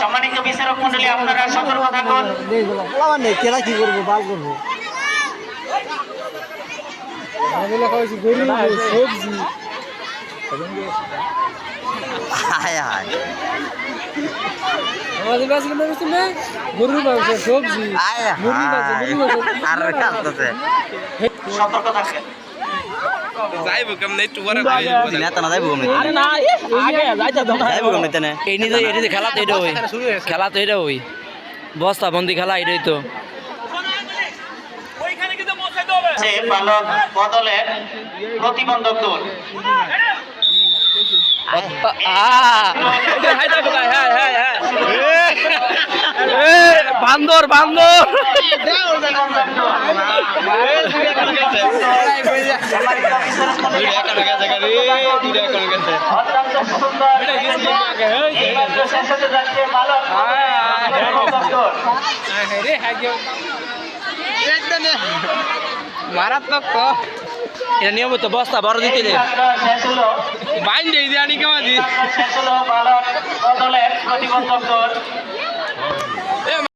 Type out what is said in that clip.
সম্মানিত বিচারক মন্ডলী আপনারা সতর্ক থাকুন। নেই কি করব বাল করব? সতর্ক থাকেন। যাইব কেমন? একটু পরে নেতা না যাইব কমে আরে না আগে যাইতা দাও। যাইব কমে তেনে? এই নিয়ে তো এটা খেলা তো এটা ওই। খেলা তো এটা ওই। বস্তা বন্দি খেলা এটাই তো। বদলের প্রতিবন্ধক বান্দর বান্দর প্রতিবন্ধক দূর। সম্মানিত বিচারক মণ্ডলী, অত্যন্ত সুন্দর এইমাত্র শেষ হতে যাচ্ছে বালক বদলের প্রতিবন্ধক দূর। মারাত্মক তো। এটা নিয়মিত বস্তা বড় দিতে হলো বাইন দেই কেমন এই